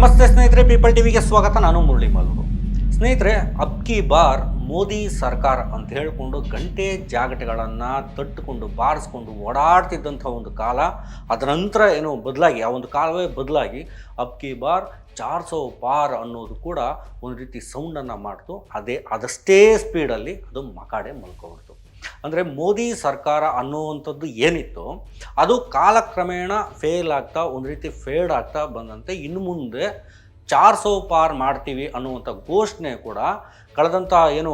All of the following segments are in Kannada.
ನಮಸ್ತೆ ಸ್ನೇಹಿತರೆ, ಪೀಪಲ್ ಟಿವಿಗೆ ಸ್ವಾಗತ. ನಾನು ಮುರಳಿ ಮಲ್ಲೂರು ಸ್ನೇಹಿತರೆ ಅಬ್ಕಿ ಬಾರ್ ಮೋದಿ ಸರ್ಕಾರ ಅಂತ ಹೇಳಿಕೊಂಡು ಗಂಟೆ ಜಾಗಟೆಗಳನ್ನು ತಟ್ಟುಕೊಂಡು, ಬಾರಿಸ್ಕೊಂಡು ಓಡಾಡ್ತಿದ್ದಂಥ ಒಂದು ಕಾಲ, ಅದರ ನಂತರ ಏನು ಬದಲಾಗಿ, ಆ ಒಂದು ಕಾಲವೇ ಬದಲಾಗಿ ಅಬ್ಕಿ ಬಾರ್ ಚಾರ್ ಸೋ ಪಾರ್ ಅನ್ನೋದು ಕೂಡ ಒಂದು ರೀತಿ ಸೌಂಡನ್ನು ಮಾಡ್ತು. ಅದೇ, ಅದಷ್ಟೇ ಸ್ಪೀಡಲ್ಲಿ ಅದು ಮಕಾಡೆ ಮಲ್ಕೊಬಿಡ್ತು. ಅಂದರೆ ಮೋದಿ ಸರ್ಕಾರ ಅನ್ನುವಂಥದ್ದು ಏನಿತ್ತು ಅದು ಕಾಲಕ್ರಮೇಣ ಫೇಲ್ ಆಗ್ತಾ, ಒಂದು ರೀತಿ ಫೇಡ್ ಆಗ್ತಾ ಬಂದಂತೆ. ಇನ್ನು ಮುಂದೆ ಚಾರ್ ಸೋ ಪಾರ್ ಮಾಡ್ತೀವಿ ಅನ್ನುವಂಥ ಘೋಷಣೆ ಕೂಡ ಕಳೆದಂಥ ಏನು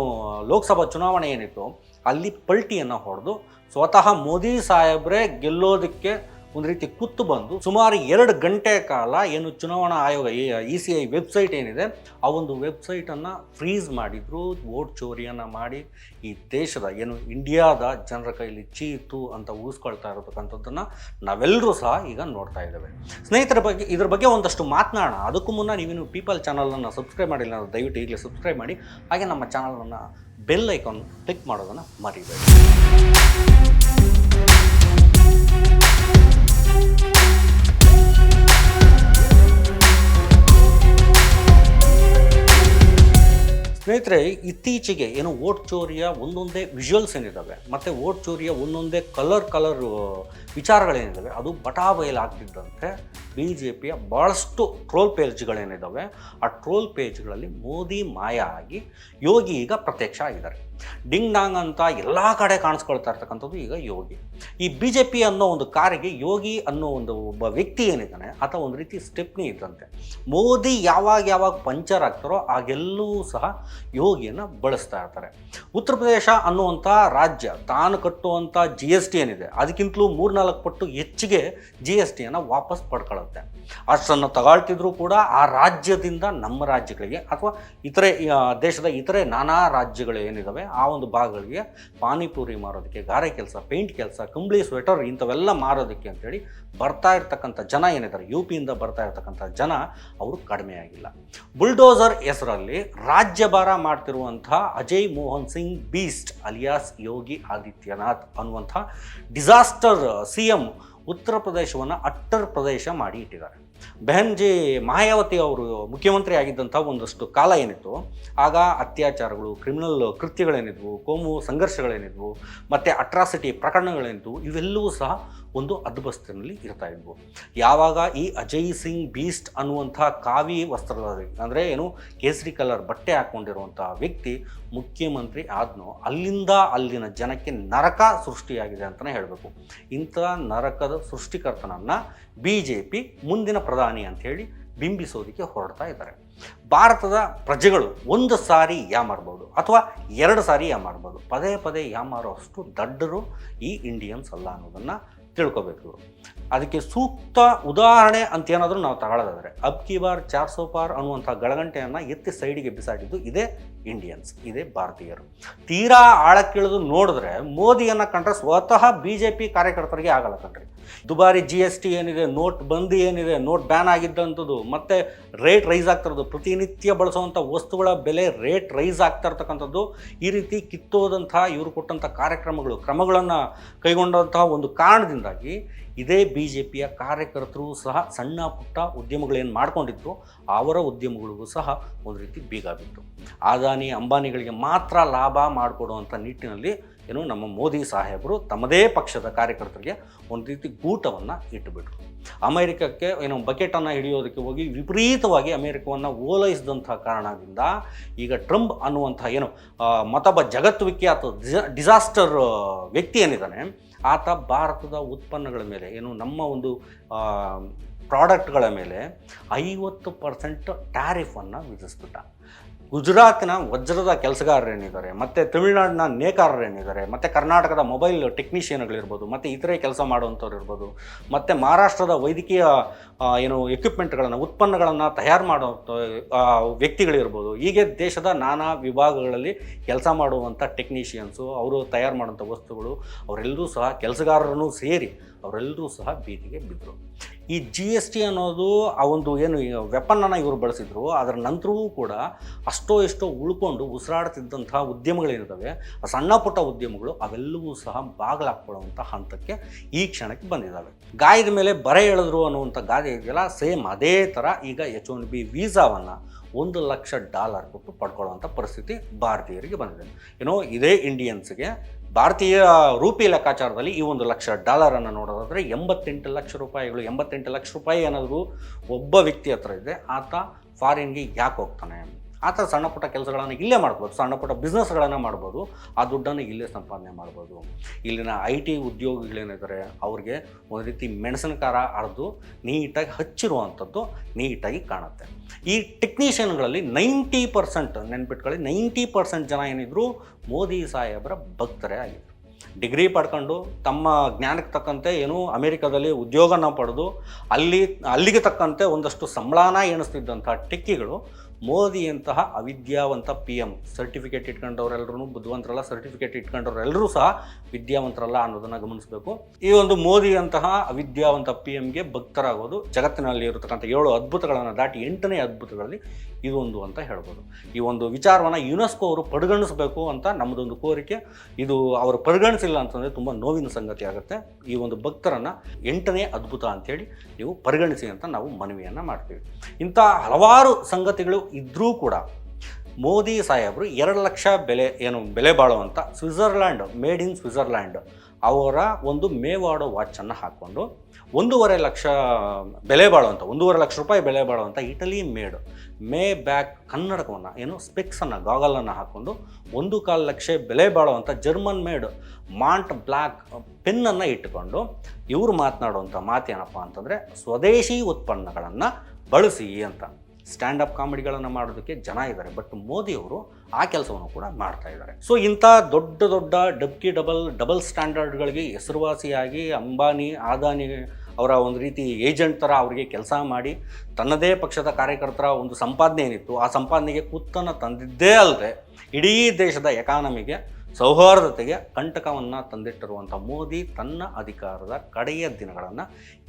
ಲೋಕಸಭಾ ಚುನಾವಣೆ ಏನಿತ್ತು ಅಲ್ಲಿ ಪಲ್ಟಿಯನ್ನು ಹೊಡೆದು ಸ್ವತಃ ಮೋದಿ ಸಾಹೇಬ್ರೆ ಗೆಲ್ಲೋದಕ್ಕೆ ಒಂದು ರೀತಿ ಕುತ್ತು ಬಂದು ಸುಮಾರು ಎರಡು ಗಂಟೆ ಕಾಲ ಏನು ಚುನಾವಣಾ ಆಯೋಗ ಇ ಸಿ ಐ ವೆಬ್ಸೈಟ್ ಏನಿದೆ, ಆ ಒಂದು ವೆಬ್ಸೈಟನ್ನು ಫ್ರೀಸ್ ಮಾಡಿದ್ರು ವೋಟ್ ಚೋರಿಯನ್ನು ಮಾಡಿ, ಈ ದೇಶದ ಏನು ಇಂಡಿಯಾದ ಜನರ ಕೈಯಲ್ಲಿ ಚೀತು ಅಂತ ಉಳಿಸ್ಕೊಳ್ತಾ ಇರತಕ್ಕಂಥದ್ದನ್ನು ನಾವೆಲ್ಲರೂ ಸಹ ಈಗ ನೋಡ್ತಾ ಇದ್ದೇವೆ. ಸ್ನೇಹಿತರ ಬಗ್ಗೆ, ಇದ್ರ ಬಗ್ಗೆ ಒಂದಷ್ಟು ಮಾತನಾಡೋಣ. ಅದಕ್ಕೂ ಮುನ್ನ ನೀವೇನು ಪೀಪಲ್ ಚಾನಲನ್ನು ಸಬ್ಸ್ಕ್ರೈಬ್ ಮಾಡಿಲ್ಲ ಅಂದರೆ ದಯವಿಟ್ಟು ಈಗಲೇ ಸಬ್ಸ್ಕ್ರೈಬ್ ಮಾಡಿ. ಹಾಗೆ ನಮ್ಮ ಚಾನಲನ್ನು ಬೆಲ್ ಐಕಾನ್ ಕ್ಲಿಕ್ ಮಾಡೋದನ್ನು ಮರಿಬೇಡಿ. ಸ್ನೇಹಿತರೆ, ಇತ್ತೀಚೆಗೆ ಏನು ಓಟ್ ಚೋರಿಯ ಒಂದೊಂದೇ ವಿಜುವಲ್ಸ್ ಏನಿದ್ದಾವೆ ಮತ್ತು ಓಟ್ ಚೋರಿಯ ಒಂದೊಂದೇ ಕಲರ್ ಕಲರ್ ವಿಚಾರಗಳೇನಿದ್ದಾವೆ ಅದು ಬಟಾ ಬಯಲಾಗ್ತಿದ್ದಂತೆ ಬಿ ಜೆ ಪಿಯ ಭಾಳಷ್ಟು ಟ್ರೋಲ್ ಪೇಜ್ಗಳೇನಿದ್ದಾವೆ ಆ ಟ್ರೋಲ್ ಪೇಜ್ಗಳಲ್ಲಿ ಮೋದಿ ಮಾಯ ಆಗಿ ಯೋಗಿ ಈಗ ಪ್ರತ್ಯಕ್ಷ ಆಗಿದ್ದಾರೆ. ಡಿಂಗ್ ಡಾಂಗ್ ಅಂತ ಎಲ್ಲ ಕಡೆ ಕಾಣಿಸ್ಕೊಳ್ತಾ ಇರ್ತಕ್ಕಂಥದ್ದು ಈಗ ಯೋಗಿ. ಈ ಬಿ ಜೆ ಪಿ ಅನ್ನೋ ಒಂದು ಕಾರಿಗೆ ಯೋಗಿ ಅನ್ನೋ ಒಂದು ಒಬ್ಬ ವ್ಯಕ್ತಿ ಏನಿದ್ದಾನೆ, ಆತ ಒಂದು ರೀತಿ ಸ್ಟೆಪ್ನಿ ಇದ್ದಂತೆ. ಮೋದಿ ಯಾವಾಗ ಯಾವಾಗ ಪಂಚರ್ ಆಗ್ತಾರೋ ಆಗೆಲ್ಲೂ ಸಹ ಯೋಗಿಯನ್ನು ಬಳಸ್ತಾ ಇರ್ತಾರೆ. ಉತ್ತರ ಪ್ರದೇಶ ಅನ್ನುವಂಥ ರಾಜ್ಯ ತಾನು ಕಟ್ಟುವಂಥ ಜಿ ಎಸ್ ಟಿ ಏನಿದೆ, ಅದಕ್ಕಿಂತಲೂ ಮೂರ್ನಾಲ್ಕು ಪಟ್ಟು ಹೆಚ್ಚಿಗೆ ಜಿ ಎಸ್ ಟಿಯನ್ನು ವಾಪಸ್ ಪಡ್ಕೊಳ್ಳುತ್ತೆ. ಅಷ್ಟನ್ನು ತಗೊಳ್ತಿದ್ರು ಕೂಡ ಆ ರಾಜ್ಯದಿಂದ ನಮ್ಮ ರಾಜ್ಯಗಳಿಗೆ ಅಥವಾ ಇತರೆ ದೇಶದ ಇತರೆ ನಾನಾ ರಾಜ್ಯಗಳು ಏನಿದ್ದಾವೆ ಆ ಒಂದು ಭಾಗಗಳಿಗೆ ಪಾನಿಪುರಿ ಮಾರೋದಕ್ಕೆ, ಗಾರೆ ಕೆಲಸ, ಪೇಂಟ್ ಕೆಲಸ, ಕಂಬಳಿ ಸ್ವೆಟರ್ ಇಂಥವೆಲ್ಲ ಮಾರೋದಕ್ಕೆ ಅಂತೇಳಿ ಬರ್ತಾ ಇರ್ತಕ್ಕಂಥ ಜನ ಏನಿದ್ದಾರೆ ಯು ಪಿಯಿಂದ ಬರ್ತಾ ಇರ್ತಕ್ಕಂಥ ಜನ ಅವರು ಕಡಿಮೆ ಆಗಿಲ್ಲ. ಬುಲ್ಡೋಸರ್ ಹೆಸರಲ್ಲಿ ರಾಜ್ಯಭಾರ ಮಾಡ್ತಿರುವಂಥ ಅಜಯ್ ಮೋಹನ್ ಸಿಂಗ್ ಬೀಸ್ಟ್ ಅಲಿಯಾಸ್ ಯೋಗಿ ಆದಿತ್ಯನಾಥ್ ಅನ್ನುವಂಥ ಡಿಸಾಸ್ಟರ್ ಸಿ ಎಂ ಉತ್ತರ ಪ್ರದೇಶವನ್ನು ಅಟ್ಟರ್ ಪ್ರದೇಶ ಮಾಡಿ ಇಟ್ಟಿದ್ದಾರೆ. ಬೆಹನ್ಜಿ ಮಾಯಾವತಿ ಅವರು ಮುಖ್ಯಮಂತ್ರಿ ಆಗಿದ್ದಂಥ ಒಂದಷ್ಟು ಕಾಲ ಏನಿತ್ತು, ಆಗ ಅತ್ಯಾಚಾರಗಳು, ಕ್ರಿಮಿನಲ್ ಕೃತ್ಯಗಳೇನಿದ್ವು, ಕೋಮು ಸಂಘರ್ಷಗಳೇನಿದ್ವು, ಮತ್ತು ಅಟ್ರಾಸಿಟಿ ಪ್ರಕರಣಗಳೇನಿದ್ವು, ಇವೆಲ್ಲವೂ ಸಹ ಒಂದು ಅದ್ಭಸ್ತಿನಲ್ಲಿ ಇರ್ತಾ ಇದ್ವು. ಯಾವಾಗ ಈ ಅಜಯ್ ಸಿಂಗ್ ಬೀಸ್ಟ್ ಅನ್ನುವಂಥ ಕಾವಿ ವಸ್ತ್ರದ ಅಂದರೆ ಏನು, ಕೇಸರಿ ಕಲರ್ ಬಟ್ಟೆ ಹಾಕ್ಕೊಂಡಿರುವಂಥ ವ್ಯಕ್ತಿ ಮುಖ್ಯಮಂತ್ರಿ ಆದ್ನೋ, ಅಲ್ಲಿಂದ ಅಲ್ಲಿನ ಜನಕ್ಕೆ ನರಕ ಸೃಷ್ಟಿಯಾಗಿದೆ ಅಂತಲೇ ಹೇಳಬೇಕು. ಇಂಥ ನರಕದ ಸೃಷ್ಟಿಕರ್ತನನ್ನು ಬಿ ಜೆ ಪಿ ಮುಂದಿನ ಪ್ರಧಾನಿ ಅಂಥೇಳಿ ಬಿಂಬಿಸೋದಕ್ಕೆ ಹೊರಡ್ತಾ ಇದ್ದಾರೆ. ಭಾರತದ ಪ್ರಜೆಗಳು ಒಂದು ಸಾರಿ ಯಾ ಮಾಡ್ಬೋದು, ಅಥವಾ ಎರಡು ಸಾರಿ ಯಾ ಮಾಡ್ಬೋದು, ಪದೇ ಪದೇ ಯಾಮಾರೋ ಅಷ್ಟು ದಡ್ಡರು ಈ ಇಂಡಿಯನ್ಸ್ ಅಲ್ಲ ಅನ್ನೋದನ್ನು ತಿಳ್ಕೊಬೇಕು. ಅದಕ್ಕೆ ಸೂಕ್ತ ಉದಾಹರಣೆ ಅಂತ ಏನಾದರೂ ನಾವು ತಗೊಳ್ಳೋದಾದರೆ ಅಬ್ ಕಿ ಬಾರ್ ಚಾರ್ ಸೋ ಪಾರ್ ಅನ್ನುವಂಥ ಗಳಗಂಟೆಯನ್ನು ಎತ್ತಿ ಸೈಡಿಗೆ ಬಿಸಾಡಿದ್ದು ಇದೇ ಇಂಡಿಯನ್ಸ್, ಇದೇ ಭಾರತೀಯರು. ತೀರಾ ಆಳಕ್ಕಿಳಿದು ನೋಡಿದ್ರೆ ಮೋದಿಯನ್ನು ಕಂಡ್ರೆ ಸ್ವತಃ ಬಿ ಜೆ ಪಿ ಕಾರ್ಯಕರ್ತರಿಗೆ ಆಗಲ್ಲ ಕಣ್ರಿ. ದುಬಾರಿ ಜಿ ಎಸ್ ಟಿ ಏನಿದೆ, ನೋಟ್ ಬಂದಿ ಏನಿದೆ, ನೋಟ್ ಬ್ಯಾನ್ ಆಗಿದ್ದಂಥದ್ದು, ಮತ್ತು ರೇಟ್ ರೈಸ್ ಆಗ್ತಿರೋದು ಪ್ರತಿನಿತ್ಯ ಬಳಸುವಂಥ ವಸ್ತುಗಳ ಬೆಲೆ ರೇಟ್ ರೈಸ್ ಆಗ್ತಾ ಇರ್ತಕ್ಕಂಥದ್ದು. ಈ ರೀತಿ ಕಿತ್ತೋದಂಥ, ಇವರು ಕೊಟ್ಟಂಥ ಕಾರ್ಯಕ್ರಮಗಳು, ಕ್ರಮಗಳನ್ನು ಕೈಗೊಂಡಂತಹ ಒಂದು ಕಾರಣದಿಂದಾಗಿ ಇದೇ ಬಿ ಜೆ ಪಿಯ ಕಾರ್ಯಕರ್ತರು ಸಹ ಸಣ್ಣ ಪುಟ್ಟ ಉದ್ಯಮಗಳೇನು ಮಾಡ್ಕೊಂಡಿತ್ತು ಅವರ ಉದ್ಯಮಗಳಿಗೂ ಸಹ ಒಂದು ರೀತಿ ಬೀಗ ಬಿತ್ತು. ಅದಾನಿ ಅಂಬಾನಿಗಳಿಗೆ ಮಾತ್ರ ಲಾಭ ಮಾಡಿಕೊಡುವಂಥ ನಿಟ್ಟಿನಲ್ಲಿ ಏನು ನಮ್ಮ ಮೋದಿ ಸಾಹೇಬರು ತಮ್ಮದೇ ಪಕ್ಷದ ಕಾರ್ಯಕರ್ತರಿಗೆ ಒಂದು ರೀತಿ ಗೂಟವನ್ನು ಇಟ್ಟುಬಿಟ್ರು. ಅಮೆರಿಕಕ್ಕೆ ಏನೋ ಬಕೆಟನ್ನು ಹಿಡಿಯೋದಕ್ಕೆ ಹೋಗಿ ವಿಪರೀತವಾಗಿ ಅಮೆರಿಕವನ್ನು ಓಲೈಸಿದಂಥ ಕಾರಣದಿಂದ ಈಗ ಟ್ರಂಪ್ ಅನ್ನುವಂಥ ಏನು ಮತ ಮತ್ತೊಬ್ಬ ಜಗತ್ತು ವಿಖ್ಯಾತ ಡಿಸಾ- ಡಿಸಾಸ್ಟರ್ ವ್ಯಕ್ತಿ ಏನಿದ್ದಾನೆ, ಆತ ಭಾರತದ ಉತ್ಪನ್ನಗಳ ಮೇಲೆ ಏನು ನಮ್ಮ ಒಂದು ಪ್ರಾಡಕ್ಟ್ಗಳ ಮೇಲೆ ಐವತ್ತು ಪರ್ಸೆಂಟ್ ಟ್ಯಾರಿಫನ್ನು ವಿಧಿಸ್ಬಿಟ್ಟ. ಗುಜರಾತಿನ ವಜ್ರದ ಕೆಲಸಗಾರರೇನಿದ್ದಾರೆ, ಮತ್ತು ತಮಿಳುನಾಡಿನ ನೇಕಾರರೇನಿದ್ದಾರೆ, ಮತ್ತು ಕರ್ನಾಟಕದ ಮೊಬೈಲ್ ಟೆಕ್ನಿಷಿಯನ್ಗಳಿರ್ಬೋದು, ಮತ್ತು ಇತರೆ ಕೆಲಸ ಮಾಡುವಂಥವ್ರು ಇರ್ಬೋದು, ಮತ್ತು ಮಹಾರಾಷ್ಟ್ರದ ವೈದ್ಯಕೀಯ ಏನು ಎಕ್ವಿಪ್ಮೆಂಟ್ಗಳನ್ನು ಉತ್ಪನ್ನಗಳನ್ನು ತಯಾರು ಮಾಡುವಂಥ ವ್ಯಕ್ತಿಗಳಿರ್ಬೋದು, ಹೀಗೆ ದೇಶದ ನಾನಾ ವಿಭಾಗಗಳಲ್ಲಿ ಕೆಲಸ ಮಾಡುವಂಥ ಟೆಕ್ನಿಷಿಯನ್ಸು, ಅವರು ತಯಾರು ಮಾಡುವಂಥ ವಸ್ತುಗಳು, ಅವರೆಲ್ಲರೂ ಸಹ ಕೆಲಸಗಾರರನ್ನು ಸೇರಿ ಅವರೆಲ್ಲರೂ ಸಹ ಬೀದಿಗೆ ಬಿದ್ದರು ಈ ಜಿ ಎಸ್ ಟಿ ಅನ್ನೋದು ಆ ಒಂದು ಏನು ವೆಪನ್ನನ್ನು ಇವರು ಬಳಸಿದ್ರು, ಅದರ ನಂತರವೂ ಕೂಡ ಅಷ್ಟೋ ಎಷ್ಟೋ ಉಳ್ಕೊಂಡು ಉಸಿರಾಡ್ತಿದ್ದಂತಹ ಉದ್ಯಮಗಳೇನಿದ್ದಾವೆ ಆ ಸಣ್ಣ ಪುಟ್ಟ ಉದ್ಯಮಗಳು ಅವೆಲ್ಲವೂ ಸಹ ಬಾಗಿಲಾಕ್ಕೊಳ್ಳುವಂಥ ಹಂತಕ್ಕೆ ಈ ಕ್ಷಣಕ್ಕೆ ಬಂದಿದ್ದಾವೆ. ಗಾಯದ ಮೇಲೆ ಬರೆ ಎಳೆದ್ರು ಅನ್ನುವಂಥ ಗಾದೆ ಇದೆಯಲ್ಲ, ಸೇಮ್ ಅದೇ ಥರ ಈಗ ಎಚ್ ಒನ್ ಬಿ ವೀಸಾವನ್ನು ಒಂದು ಲಕ್ಷ ಡಾಲರ್ ಕೊಟ್ಟು ಪಡ್ಕೊಳ್ಳುವಂಥ ಪರಿಸ್ಥಿತಿ ಭಾರತೀಯರಿಗೆ ಬಂದಿದೆ. ಏನೋ ಇದೇ ಇಂಡಿಯನ್ಸ್ಗೆ ಭಾರತೀಯ ರೂಪಿ ಲೆಕ್ಕಾಚಾರದಲ್ಲಿ ಈ ಒಂದು ಲಕ್ಷ ಡಾಲರನ್ನು ನೋಡೋದಾದರೆ ಎಂಬತ್ತೆಂಟು ಲಕ್ಷ ರೂಪಾಯಿಗಳು, ಎಂಬತ್ತೆಂಟು ಲಕ್ಷ ರೂಪಾಯಿ ಏನಾದರೂ ಒಬ್ಬ ವ್ಯಕ್ತಿ ಹತ್ರ ಇದೆ, ಆತ ಫಾರಿನ್ಗೆ ಯಾಕೆ ಹೋಗ್ತಾನೆ ಆತ ಸಣ್ಣ ಪುಟ್ಟ ಕೆಲಸಗಳನ್ನು ಇಲ್ಲೇ ಮಾಡ್ಬೋದು, ಸಣ್ಣ ಪುಟ್ಟ ಬಿಸ್ನೆಸ್ಗಳನ್ನು ಮಾಡ್ಬೋದು, ಆ ದುಡ್ಡನ್ನು ಇಲ್ಲೇ ಸಂಪಾದನೆ ಮಾಡ್ಬೋದು. ಇಲ್ಲಿನ ಐ ಟಿ ಉದ್ಯೋಗಿಗಳೇನಿದ್ದಾರೆ ಅವ್ರಿಗೆ ಒಂದು ರೀತಿ ಮೆಣಸಿನಕಾರ ಅರ್ದು ನೀಟಾಗಿ ಹಚ್ಚಿರುವಂಥದ್ದು ನೀಟಾಗಿ ಕಾಣುತ್ತೆ. ಈ ಟೆಕ್ನಿಷಿಯನ್ಗಳಲ್ಲಿ ನೈಂಟಿ ಪರ್ಸೆಂಟ್ ನೆನ್ಪಿಟ್ಕೊಳ್ಳಿ ನೈಂಟಿ ಪರ್ಸೆಂಟ್ ಜನ ಏನಿದ್ರು ಮೋದಿ ಸಾಹೇಬರ ಭಕ್ತರೇ ಆಗಿದ್ರು. ಡಿಗ್ರಿ ಪಡ್ಕೊಂಡು ತಮ್ಮ ಜ್ಞಾನಕ್ಕೆ ತಕ್ಕಂತೆ ಏನು ಅಮೆರಿಕದಲ್ಲಿ ಉದ್ಯೋಗನ ಪಡೆದು ಅಲ್ಲಿ, ಅಲ್ಲಿಗೆ ತಕ್ಕಂತೆ ಒಂದಷ್ಟು ಸಂಬಳನ ಎಣಿಸ್ತಿದ್ದಂಥ ಟೆಕ್ಕಿಗಳು ಮೋದಿಯಂತಹ ಅವಿದ್ಯಾವಂತ ಪಿ ಎಂ ಸರ್ಟಿಫಿಕೇಟ್ ಇಟ್ಕೊಂಡವರೆಲ್ಲರೂ ಬುದ್ಧಿವಂತರಲ್ಲ ಸರ್ಟಿಫಿಕೇಟ್ ಇಟ್ಕೊಂಡವರೆಲ್ಲರೂ ಸಹ ವಿದ್ಯಾವಂತರಲ್ಲ ಅನ್ನೋದನ್ನು ಗಮನಿಸಬೇಕು. ಈ ಒಂದು ಮೋದಿ ಅಂತಹ ಅವಿದ್ಯಾವಂತ ಪಿ ಎಮ್ಗೆ ಭಕ್ತರಾಗೋದು ಜಗತ್ತಿನಲ್ಲಿ ಇರತಕ್ಕಂಥ ಏಳು ಅದ್ಭುತಗಳನ್ನು ದಾಟಿ ಎಂಟನೇ ಅದ್ಭುತಗಳಲ್ಲಿ ಇದೊಂದು ಅಂತ ಹೇಳ್ಬೋದು. ಈ ಒಂದು ವಿಚಾರವನ್ನು ಯುನೆಸ್ಕೋ ಅವರು ಪರಿಗಣಿಸಬೇಕು ಅಂತ ನಮ್ಮದೊಂದು ಕೋರಿಕೆ. ಇದು ಅವರು ಪರಿಗಣಿಸಿಲ್ಲ ಅಂತಂದರೆ ತುಂಬ ನೋವಿನ ಸಂಗತಿ ಆಗುತ್ತೆ. ಈ ಒಂದು ಭಕ್ತರನ್ನು ಎಂಟನೇ ಅದ್ಭುತ ಅಂಥೇಳಿ ನೀವು ಪರಿಗಣಿಸಿ ಅಂತ ನಾವು ಮನವಿಯನ್ನು ಮಾಡ್ತೀವಿ. ಇಂಥ ಹಲವಾರು ಸಂಗತಿಗಳು ಇದ್ದರೂ ಕೂಡ ಮೋದಿ ಸಾಹೇಬರು ಎರಡು ಲಕ್ಷ ಬೆಲೆ ಏನು ಬೆಲೆ ಬಾಳುವಂಥ ಸ್ವಿಟ್ಜರ್ಲ್ಯಾಂಡ್, ಮೇಡ್ ಇನ್ ಸ್ವಿಟ್ಜರ್ಲ್ಯಾಂಡ್ ಅವರ ಒಂದು ಮೇವಾಡೋ ವಾಚನ್ನು ಹಾಕ್ಕೊಂಡು ಒಂದೂವರೆ ಲಕ್ಷ ಬೆಲೆ ಬಾಳುವಂಥ, ಒಂದೂವರೆ ಲಕ್ಷ ರೂಪಾಯಿ ಬೆಲೆ ಬಾಳುವಂಥ ಇಟಲಿ ಮೇಡ್, ಮೇ ಬ್ಯಾಕ್ ಕನ್ನಡಕವನ್ನು, ಏನು ಸ್ಪೆಕ್ಸನ್ನು, ಗಾಗಲನ್ನು ಹಾಕ್ಕೊಂಡು ಒಂದು ಕಾಲು ಲಕ್ಷ ಬೆಲೆ ಬಾಳುವಂಥ ಜರ್ಮನ್ ಮೇಡ್ ಮಾಂಟ್ ಬ್ಲ್ಯಾಕ್ ಪೆನ್ನನ್ನು ಇಟ್ಟುಕೊಂಡು ಇವರು ಮಾತನಾಡುವಂಥ ಮಾತೇನಪ್ಪ ಅಂತಂದರೆ, ಸ್ವದೇಶಿ ಉತ್ಪನ್ನಗಳನ್ನು ಬಳಸಿ ಅಂತ. ಸ್ಟ್ಯಾಂಡಪ್ ಕಾಮಿಡಿಗಳನ್ನು ಮಾಡೋದಕ್ಕೆ ಜನ ಇದ್ದಾರೆ ಬಟ್ ಮೋದಿಯವರು ಆ ಕೆಲಸವನ್ನು ಕೂಡ ಮಾಡ್ತಾ ಇದ್ದಾರೆ. ಸೊ ಇಂಥ ದೊಡ್ಡ ದೊಡ್ಡ ಡಬ್ಕಿ ಡಬಲ್ ಡಬಲ್ ಸ್ಟ್ಯಾಂಡರ್ಡ್ಗಳಿಗೆ ಹೆಸರುವಾಸಿಯಾಗಿ ಅಂಬಾನಿ, ಆದಾನಿ ಅವರ ಒಂದು ರೀತಿ ಏಜೆಂಟ್ ಥರ ಅವರಿಗೆ ಕೆಲಸ ಮಾಡಿ ತನ್ನದೇ ಪಕ್ಷದ ಕಾರ್ಯಕರ್ತರ ಒಂದು ಸಂಪಾದನೆ ಏನಿತ್ತು, ಆ ಸಂಪಾದನೆಗೆ ಕುತ್ತನ್ನು ತಂದಿದ್ದೇ ಅಲ್ಲದೆ ಇಡೀ ದೇಶದ ಎಕಾನಮಿಗೆ ಸೌಹಾರ್ದತೆಗೆ ಕಂಟಕವನ್ನು ತಂದಿಟ್ಟಿರುವಂಥ ಮೋದಿ ತನ್ನ ಅಧಿಕಾರದ ಕಡೆಯ ದಿನಗಳನ್ನು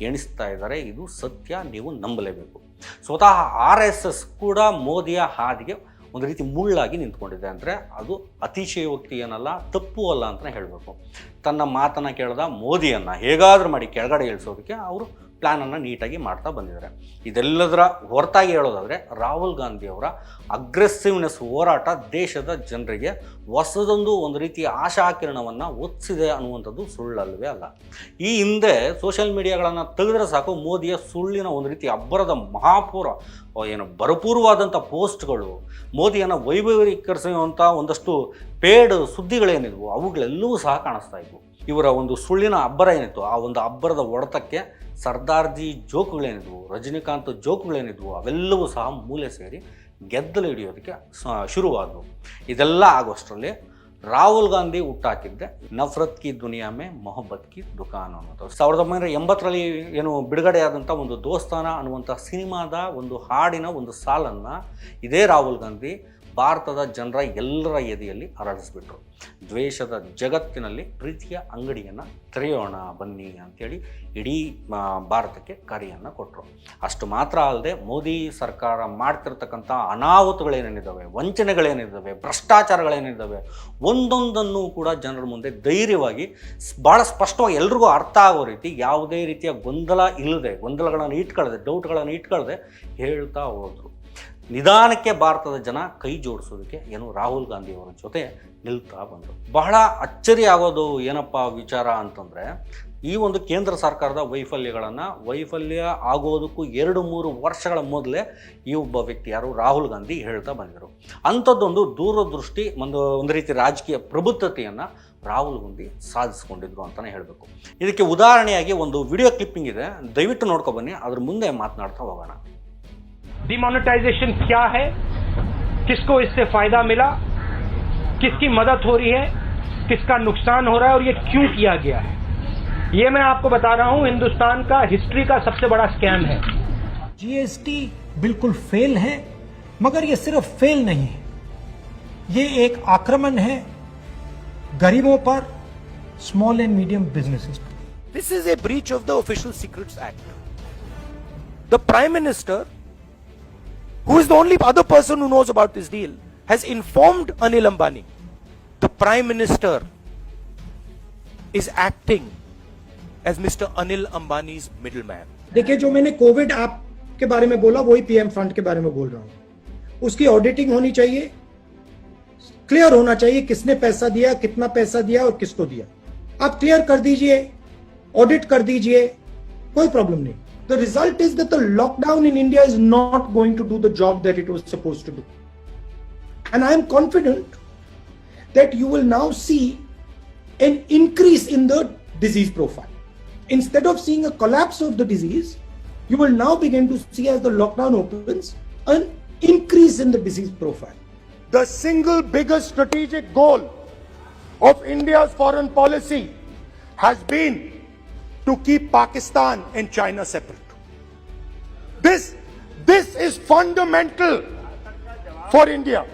ಎಣಿಸ್ತಾ ಇದ್ದಾರೆ. ಇದು ಸತ್ಯ, ನೀವು ನಂಬಲೇಬೇಕು. ಸ್ವತಃ ಆರ್ ಎಸ್ ಎಸ್ ಕೂಡ ಮೋದಿಯ ಹಾದಿಗೆ ಒಂದು ರೀತಿ ಮುಳ್ಳಾಗಿ ನಿಂತ್ಕೊಂಡಿದೆ ಅಂದರೆ ಅದು ಅತಿಶಯೋಕ್ತಿ ಏನಲ್ಲ, ತಪ್ಪು ಅಲ್ಲ ಅಂತಲೇ ಹೇಳಬೇಕು. ತನ್ನ ಮಾತನ್ನು ಕೇಳಿದ ಮೋದಿಯನ್ನು ಹೇಗಾದರೂ ಮಾಡಿ ಕೆಳಗಡೆ ಇಳಿಸೋದಕ್ಕೆ ಅವರು ಪ್ಲ್ಯಾನನ್ನು ನೀಟಾಗಿ ಮಾಡ್ತಾ ಬಂದಿದ್ದಾರೆ. ಇದೆಲ್ಲದರ ಹೊರತಾಗಿ ಹೇಳೋದಾದರೆ ರಾಹುಲ್ ಗಾಂಧಿಯವರ ಅಗ್ರೆಸಿವ್ನೆಸ್ ಹೋರಾಟ ದೇಶದ ಜನರಿಗೆ ಹೊಸದೊಂದು ಒಂದು ರೀತಿಯ ಆಶಾಕಿರಣವನ್ನು ಒತ್ತಿಸಿದೆ ಅನ್ನುವಂಥದ್ದು ಸುಳ್ಳಲ್ವೇ ಅಲ್ಲ. ಈ ಹಿಂದೆ ಸೋಷಿಯಲ್ ಮೀಡಿಯಾಗಳನ್ನು ತೆಗೆದ್ರೆ ಸಾಕು, ಮೋದಿಯ ಸುಳ್ಳಿನ ಒಂದು ರೀತಿ ಅಬ್ಬರದ ಮಹಾಪೂರ ಏನು ಭರಪೂರ್ವಾದಂಥ ಪೋಸ್ಟ್ಗಳು, ಮೋದಿಯನ್ನು ವೈಭವೀಕರಿಸುವಂಥ ಒಂದಷ್ಟು ಪೇಡ್ ಸುದ್ದಿಗಳೇನಿದ್ವು, ಅವುಗಳೆಲ್ಲವೂ ಸಹ ಕಾಣಿಸ್ತಾ ಇವರ ಒಂದು ಸುಳ್ಳಿನ ಅಬ್ಬರ ಏನಿತ್ತು, ಆ ಒಂದು ಅಬ್ಬರದ ಹೊಡೆತಕ್ಕೆ ಸರ್ದಾರ್ಜಿ ಜೋಕ್ಗಳೇನಿದ್ವು, ರಜನಿಕಾಂತ್ ಜೋಕ್ಗಳೇನಿದ್ವು, ಅವೆಲ್ಲವೂ ಸಹ ಮೂಲೆ ಸೇರಿ ಗೆದ್ದಲು ಹಿಡಿಯೋದಕ್ಕೆ ಶುರುವಾದವು. ಇದೆಲ್ಲ ಆಗೋಷ್ಟರಲ್ಲಿ ರಾಹುಲ್ ಗಾಂಧಿ ಹುಟ್ಟಾಕಿದ್ದೆ ನಫ್ರತ್ ಕಿ ದುನಿಯಾ ಮೇ ಮೊಹಬ್ಬತ್ ಕಿ ದುಕಾನ್ ಅನ್ನೋದು ಸಾವಿರದ ಒಂಬೈನೂರ ಎಂಬತ್ತರಲ್ಲಿ ಏನು ಬಿಡುಗಡೆಯಾದಂಥ ಒಂದು ದೋಸ್ತಾನ ಅನ್ನುವಂಥ ಸಿನಿಮಾದ ಒಂದು ಹಾಡಿನ ಒಂದು ಸಾಲನ್ನು ಇದೇ ರಾಹುಲ್ ಗಾಂಧಿ ಭಾರತದ ಜನರ ಎಲ್ಲರ ಎದೆಯಲ್ಲಿ ಹರಡಿಸ್ಬಿಟ್ರು. ದ್ವೇಷದ ಜಗತ್ತಿನಲ್ಲಿ ಪ್ರೀತಿಯ ಅಂಗಡಿಯನ್ನು ತೆರೆಯೋಣ ಬನ್ನಿ ಅಂಥೇಳಿ ಇಡೀ ಭಾರತಕ್ಕೆ ಕರೆಯನ್ನು ಕೊಟ್ಟರು ಅಷ್ಟು ಮಾತ್ರ ಅಲ್ಲದೆ ಮೋದಿ ಸರ್ಕಾರ ಮಾಡ್ತಿರ್ತಕ್ಕಂಥ ಅನಾಹುತಗಳೇನೇನಿದ್ದಾವೆ ವಂಚನೆಗಳೇನಿದ್ದಾವೆ, ಭ್ರಷ್ಟಾಚಾರಗಳೇನಿದ್ದಾವೆ, ಒಂದೊಂದನ್ನು ಕೂಡ ಜನರ ಮುಂದೆ ಧೈರ್ಯವಾಗಿ ಭಾಳ ಸ್ಪಷ್ಟವಾಗಿ ಎಲ್ರಿಗೂ ಅರ್ಥ ಆಗೋ ರೀತಿ ಯಾವುದೇ ರೀತಿಯ ಗೊಂದಲ ಇಲ್ಲದೆ, ಗೊಂದಲಗಳನ್ನು ಇಟ್ಕೊಳ್ಳದೆ ಡೌಟ್ಗಳನ್ನು ಇಟ್ಕೊಳ್ಳದೆ ಹೇಳ್ತಾ ಹೋದರು. ನಿಧಾನಕ್ಕೆ ಭಾರತದ ಜನ ಕೈ ಜೋಡಿಸೋದಕ್ಕೆ ಏನು ರಾಹುಲ್ ಗಾಂಧಿ ಅವರ ಜೊತೆ ನಿಲ್ತಾ ಬಂದರು. ಬಹಳ ಅಚ್ಚರಿ ಆಗೋದು ಏನಪ್ಪ ವಿಚಾರ ಅಂತಂದರೆ, ಈ ಒಂದು ಕೇಂದ್ರ ಸರ್ಕಾರದ ವೈಫಲ್ಯಗಳನ್ನು, ವೈಫಲ್ಯ ಆಗೋದಕ್ಕೂ ಎರಡು ಮೂರು ವರ್ಷಗಳ ಮೊದಲೇ ಈ ಒಬ್ಬ ವ್ಯಕ್ತಿ ಯಾರು? ರಾಹುಲ್ ಗಾಂಧಿ ಹೇಳ್ತಾ ಬಂದಿದ್ದರು ಅಂಥದ್ದೊಂದು ದೂರದೃಷ್ಟಿ, ಒಂದು ಒಂದು ರೀತಿ ರಾಜಕೀಯ ಪ್ರಬುದ್ಧತೆಯನ್ನು ರಾಹುಲ್ ಗಾಂಧಿ ಸಾಧಿಸ್ಕೊಂಡಿದ್ರು ಅಂತಲೇ ಹೇಳಬೇಕು. ಇದಕ್ಕೆ ಉದಾಹರಣೆಯಾಗಿ ಒಂದು ವಿಡಿಯೋ ಕ್ಲಿಪ್ಪಿಂಗ್ ಇದೆ. ದಯವಿಟ್ಟು ನೋಡ್ಕೊಬನ್ನಿ ಅದ್ರ ಮುಂದೆ ಮಾತನಾಡ್ತಾ ಹೋಗೋಣ. डिमोनेटाइजेशन क्या है? किसको इससे फ़ायदा मिला? किसकी मदद हो रही है? किसका नुकसान हो रहा है? और ये क्यों किया गया है? ये मैं आपको बता रहा हूँ हिंदुस्तान का हिस्ट्री का सबसे बड़ा स्कैम है। जीएसटी बिल्कुल फेल है मगर ये सिर्फ़ फेल नहीं है ये एक आक्रमण है गरीबों पर स्मॉल एंड मीडियम बिजनेसेस पर। This is a breach of the Official Secrets Act. The Prime Minister, who is the only other person who knows about this deal, has informed Anil Ambani. The Prime Minister is acting as Mr. Anil Ambani's middleman. देखिए जो मैंने कोविड ऐप के बारे में बोला वही पीएम फंड के बारे में बोल रहा हूँ उसकी ऑडिटिंग होनी चाहिए क्लियर होना चाहिए किसने पैसा दिया कितना पैसा दिया और किसको दिया आप क्लियर कर दीजिए ऑडिट कर दीजिए कोई प्रॉब्लम नहीं the result is that the lockdown in India is not going to do the job that it was supposed to do. And I am confident that you will now see an increase in the disease profile. Instead of seeing a collapse of the disease, you will now begin to see as the lockdown opens an increase in the disease profile. The single biggest strategic goal of India's foreign policy has been to keep Pakistan and China separate. This, this is fundamental for India.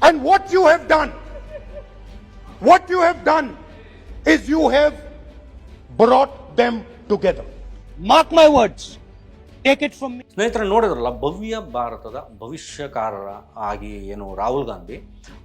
And what you have done, what you have done is you have brought them together. Mark my words. Take it from ಸ್ನೇಹಿತರ ನೋಡಿದ್ರಲ್ಲ ಭವ್ಯ ಭಾರತದ ಭವಿಷ್ಯಕಾರರ ಆಗಿ ಏನು ರಾಹುಲ್ ಗಾಂಧಿ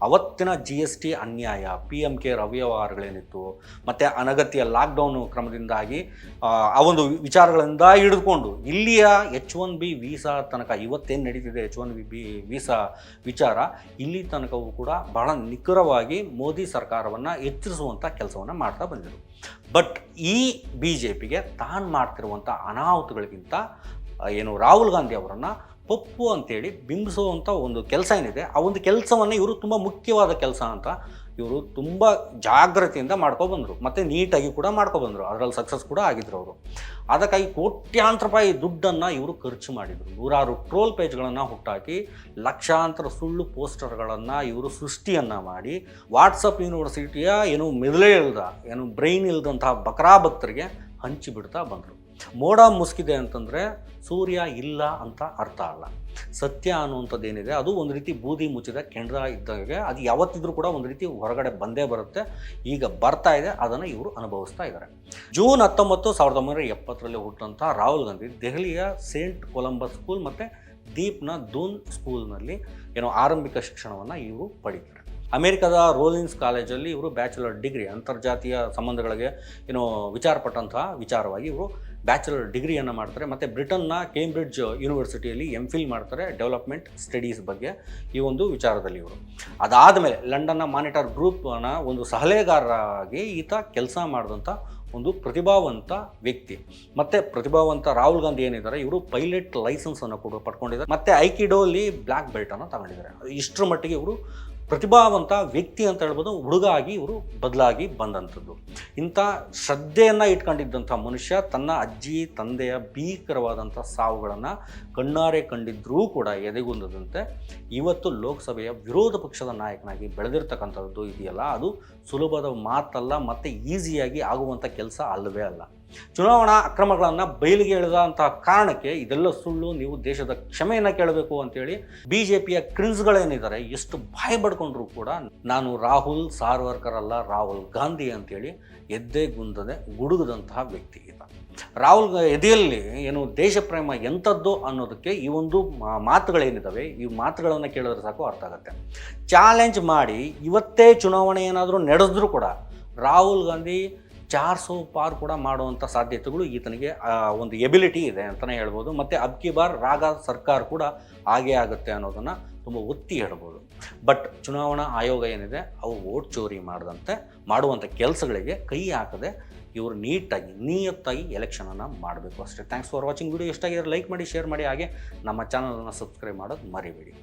ಅವತ್ತಿನ ಜಿ ಎಸ್ ಟಿ ಅನ್ಯಾಯ ಪಿ ಎಂ ಕೆ ಅವ್ಯವಹಾರಗಳೇನಿತ್ತು ಮತ್ತು ಅನಗತ್ಯ ಲಾಕ್ಡೌನ್ ಕ್ರಮದಿಂದಾಗಿ ಆ, ಒಂದು ವಿಚಾರಗಳಿಂದ ಹಿಡಿದುಕೊಂಡು ಇಲ್ಲಿಯ ಎಚ್ ಒನ್ ಬಿ ವೀಸಾ ತನಕ ಇವತ್ತೇನು ನಡೀತಿದೆ H one B B visa ವಿಚಾರ ಇಲ್ಲಿ ತನಕವೂ ಕೂಡ ಬಹಳ ನಿಖರವಾಗಿ ಮೋದಿ ಸರ್ಕಾರವನ್ನು ಎಚ್ಚರಿಸುವಂಥ ಕೆಲಸವನ್ನು ಮಾಡ್ತಾ ಬಂದಿದ್ದರು ಬಟ್ ಈ ಬಿ ಜೆ ಪಿಗೆ ತಾನು ಮಾಡ್ತಿರುವಂಥ ಅನಾಹುತಗಳಿಗಿಂತ ಏನು ರಾಹುಲ್ ಗಾಂಧಿ ಅವರನ್ನು ಪಪ್ಪು ಅಂತೇಳಿ ಬಿಂಬಿಸುವಂಥ ಒಂದು ಕೆಲಸ ಏನಿದೆ, ಆ ಒಂದು ಕೆಲಸವನ್ನು ಇವರು ತುಂಬ ಮುಖ್ಯವಾದ ಕೆಲಸ ಅಂತ ಇವರು ತುಂಬ ಜಾಗ್ರತೆಯಿಂದ ಮಾಡ್ಕೊಬಂದರು ಮತ್ತು ನೀಟಾಗಿ ಕೂಡ ಮಾಡ್ಕೊಬಂದರು ಅದರಲ್ಲಿ ಸಕ್ಸಸ್ ಕೂಡ ಆಗಿದ್ರು ಅವರು. ಅದಕ್ಕಾಗಿ ಕೋಟ್ಯಾಂತರ ರೂಪಾಯಿ ದುಡ್ಡನ್ನು ಇವರು ಖರ್ಚು ಮಾಡಿದರು. ನೂರಾರು ಟ್ರೋಲ್ ಪೇಜ್ಗಳನ್ನು ಹುಟ್ಟಾಕಿ ಲಕ್ಷಾಂತರ ಸುಳ್ಳು ಪೋಸ್ಟರ್ಗಳನ್ನು ಇವರು ಸೃಷ್ಟಿಯನ್ನು ಮಾಡಿ ವಾಟ್ಸಪ್ ಯೂನಿವರ್ಸಿಟಿಯ ಏನು ಮೆದುಳೇ ಇಲ್ಲದ ಏನು ಬ್ರೈನ್ ಇಲ್ದಂತಹ ಬಕರಾ ಭಕ್ತರಿಗೆ ಹಂಚಿಬಿಡ್ತಾ ಬಂದರು. ಮೋಡ ಮುಸ್ಕಿದೆ ಅಂತಂದರೆ ಸೂರ್ಯ ಇಲ್ಲ ಅಂತ ಅರ್ಥ ಅಲ್ಲ. ಸತ್ಯ ಅನ್ನುವಂಥದ್ದು ಏನಿದೆ ಅದು ಒಂದು ರೀತಿ ಬೂದಿ ಮುಚ್ಚಿದ ಕೆಂಡ ಇದ್ದಾಗೆ, ಅದು ಯಾವತ್ತಿದ್ರೂ ಕೂಡ ಒಂದು ರೀತಿ ಹೊರಗಡೆ ಬಂದೇ ಬರುತ್ತೆ. ಈಗ ಬರ್ತಾ ಇದೆ, ಅದನ್ನು ಇವರು ಅನುಭವಿಸ್ತಾ ಇದ್ದಾರೆ ಜೂನ್ ಹತ್ತೊಂಬತ್ತು ಸಾವಿರದ ಒಂಬೈನೂರ ಎಪ್ಪತ್ತರಲ್ಲಿ ಹುಟ್ಟಂಥ ರಾಹುಲ್ ಗಾಂಧಿ ದೆಹಲಿಯ ಸೇಂಟ್ ಕೊಲಂಬಸ್ ಸ್ಕೂಲ್ ಮತ್ತು ದೀಪ್ನ ದೂನ್ ಸ್ಕೂಲ್ನಲ್ಲಿ ಏನೋ ಆರಂಭಿಕ ಶಿಕ್ಷಣವನ್ನು ಇವರು ಪಡೀತಾರೆ. ಅಮೆರಿಕದ ರೋಲಿನ್ಸ್ ಕಾಲೇಜಲ್ಲಿ ಇವರು ಬ್ಯಾಚುಲರ್ ಡಿಗ್ರಿ ಅಂತರ್ಜಾತೀಯ ಸಂಬಂಧಗಳಿಗೆ ಏನೋ ವಿಚಾರಪಟ್ಟಂತಹ ವಿಚಾರವಾಗಿ ಇವರು ಬ್ಯಾಚುಲರ್ ಡಿಗ್ರಿಯನ್ನು ಮಾಡ್ತಾರೆ. ಮತ್ತು ಬ್ರಿಟನ್ನ ಕೇಂಬ್ರಿಡ್ಜ್ ಯೂನಿವರ್ಸಿಟಿಯಲ್ಲಿ ಎಂ ಫಿಲ್ ಮಾಡ್ತಾರೆ ಡೆವಲಪ್ಮೆಂಟ್ ಸ್ಟಡೀಸ್ ಬಗ್ಗೆ ಈ ಒಂದು ವಿಚಾರದಲ್ಲಿ ಇವರು. ಅದಾದ ಮೇಲೆ ಲಂಡನ್ನ ಮಾನಿಟರ್ ಗ್ರೂಪ್ನ ಒಂದು ಸಲಹೆಗಾರರಾಗಿ ಈತ ಕೆಲಸ ಮಾಡಿದಂಥ ಒಂದು ಪ್ರತಿಭಾವಂತ ವ್ಯಕ್ತಿ. ಮತ್ತು ಪ್ರತಿಭಾವಂತ ರಾಹುಲ್ ಗಾಂಧಿ ಏನಿದ್ದಾರೆ, ಇವರು ಪೈಲಟ್ ಲೈಸೆನ್ಸನ್ನು ಕೂಡ ಪಡ್ಕೊಂಡಿದ್ದಾರೆ. ಮತ್ತು ಐಕಿಡೋಲಿ ಬ್ಲ್ಯಾಕ್ ಬೆಲ್ಟನ್ನು ತಗೊಂಡಿದ್ದಾರೆ. ಇಷ್ಟರ ಮಟ್ಟಿಗೆ ಇವರು ಪ್ರತಿಭಾವಂತ ವ್ಯಕ್ತಿ ಅಂತ ಹೇಳ್ಬೋದು, ಹುಡುಗ ಆಗಿ ಇವರು ಬದಲಾಗಿ ಬಂದಂಥದ್ದು. ಇಂಥ ಶ್ರದ್ಧೆಯನ್ನು ಇಟ್ಕೊಂಡಿದ್ದಂಥ ಮನುಷ್ಯ ತನ್ನ ಅಜ್ಜಿ, ತಂದೆಯ ಭೀಕರವಾದಂಥ ಸಾವುಗಳನ್ನು ಕಣ್ಣಾರೆ ಕಂಡಿದ್ರೂ ಕೂಡ ಎದೆಗುಂದದಂತೆ ಇವತ್ತು ಲೋಕಸಭೆಯ ವಿರೋಧ ಪಕ್ಷದ ನಾಯಕನಾಗಿ ಬೆಳೆದಿರ್ತಕ್ಕಂಥದ್ದು ಇದೆಯಲ್ಲ, ಅದು ಸುಲಭದ ಮಾತಲ್ಲ, ಮತ್ತು ಈಸಿಯಾಗಿ ಆಗುವಂಥ ಕೆಲಸ ಅಲ್ಲವೇ ಅಲ್ಲ. ಚುನಾವಣಾ ಅಕ್ರಮಗಳನ್ನು ಬಯಲಿಗೆ ಎಳೆದಂತಹ ಕಾರಣಕ್ಕೆ ಇದೆಲ್ಲ ಸುಳ್ಳು, ನೀವು ದೇಶದ ಕ್ಷಮೆಯನ್ನು ಕೇಳಬೇಕು ಅಂತೇಳಿ ಬಿ ಜೆ ಪಿಯ ಕ್ರಿನ್ಸ್ಗಳೇನಿದ್ದಾರೆ ಎಷ್ಟು ಭಯ ಪಡ್ಕೊಂಡ್ರು ಕೂಡ ನಾನು ರಾಹುಲ್ ಸಾರ್ವರ್ಕರ್ ಅಲ್ಲ ರಾಹುಲ್ ಗಾಂಧಿ ಅಂತೇಳಿ ಎದ್ದೇ ಗುಂದದೆ ಗುಡುಗದಂತಹ ವ್ಯಕ್ತಿ ರಾಹುಲ್ ಎದೆಯಲ್ಲಿ ಏನು ದೇಶ ಪ್ರೇಮ ಎಂಥದ್ದು ಅನ್ನೋದಕ್ಕೆ ಈ ಒಂದು ಮಾತುಗಳೇನಿದ್ದಾವೆ ಈ ಮಾತುಗಳನ್ನು ಕೇಳಿದ್ರೆ ಸಾಕು ಅರ್ಥ ಆಗುತ್ತೆ. ಚಾಲೆಂಜ್ ಮಾಡಿ ಇವತ್ತೇ ಚುನಾವಣೆ ಏನಾದರೂ ನಡೆದ್ರೂ ಕೂಡ ರಾಹುಲ್ ಗಾಂಧಿ ಚಾರ್ ಸೋ ಪಾರ್ ಕೂಡ ಮಾಡುವಂಥ ಸಾಧ್ಯತೆಗಳು ಈತನಿಗೆ ಒಂದು ಎಬಿಲಿಟಿ ಇದೆ ಅಂತಲೇ ಹೇಳ್ಬೋದು. ಮತ್ತು ಅಬ್ಕಿ ಬಾರ್ ರಾಗ ಸರ್ಕಾರ ಕೂಡ ಹಾಗೇ ಆಗುತ್ತೆ ಅನ್ನೋದನ್ನು ತುಂಬ ಒತ್ತಿ ಹೇಳ್ಬೋದು. ಬಟ್ ಚುನಾವಣಾ ಆಯೋಗ ಏನಿದೆ, ಅವು ವೋಟ್ ಚೋರಿ ಮಾಡದಂತೆ ಮಾಡುವಂಥ ಕೆಲಸಗಳಿಗೆ ಕೈ ಹಾಕದೆ ಇವರು ನೀಟಾಗಿ, ನಿಯತ್ತಾಗಿ ಎಲೆಕ್ಷನನ್ನು ಮಾಡಬೇಕು ಅಷ್ಟೇ. ಥ್ಯಾಂಕ್ಸ್ ಫಾರ್ ವಾಚಿಂಗ್ ವಿಡಿಯೋ ಎಷ್ಟಾಗಿದ್ರೆ ಲೈಕ್ ಮಾಡಿ ಶೇರ್ ಮಾಡಿ. ಹಾಗೆ ನಮ್ಮ ಚಾನಲನ್ನು ಸಬ್ಸ್ಕ್ರೈಬ್ ಮಾಡೋದು ಮರಿಬೇಡಿ.